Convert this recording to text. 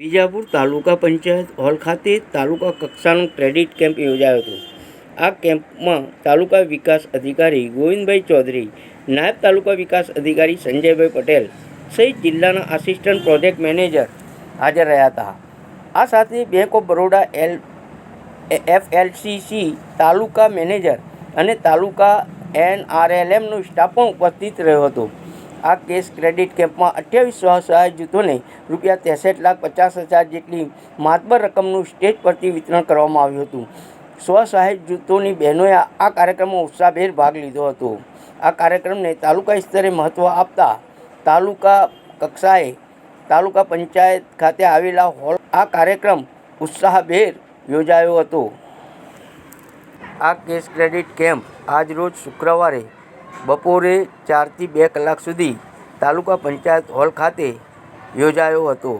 વિજાપુર તાલુકા panchayat hall ખાતે તાલુકા કક્ષાનો credit camp યોજાયો હતો. આ કેમ્પમાં તાલુકા વિકાસ અધિકારી ગોવિંદભાઈ ચૌધરી, નાયબ તાલુકા વિકાસ અધિકારી સંજયભાઈ પટેલ સહિત જિલ્લાના આસિસ્ટન્ટ પ્રોજેક્ટ મેનેજર હાજર રહ્યા હતા. આ સાથે bank of Baroda L, FLCC taluka manager અને તાલુકા એનઆરએલએમનો સ્ટાફ પણ ઉપસ્થિત રહ્યો હતો. આ કેસ ક્રેડિટ કેમ્પમાં અઠ્યાવીસ સ્વસહાય જૂથોને રૂપિયા ત્રેસઠ લાખ પચાસ હજાર જેટલી માતબર રકમનું સ્ટેજ પરથી વિતરણ કરવામાં આવ્યું હતું. સ્વસહાય જૂથોની બહેનોએ આ કાર્યક્રમમાં ઉત્સાહભેર ભાગ લીધો હતો. આ કાર્યક્રમને તાલુકા સ્તરે મહત્ત્વ આપતા તાલુકા કક્ષાએ તાલુકા પંચાયત ખાતે આવેલા હોલ આ કાર્યક્રમ ઉત્સાહભેર યોજાયો હતો. આ કેશ ક્રેડિટ કેમ્પ આજરોજ શુક્રવારે બપોરે ચારથી બે કલાક સુધી તાલુકા પંચાયત હોલ ખાતે યોજાયો હતો.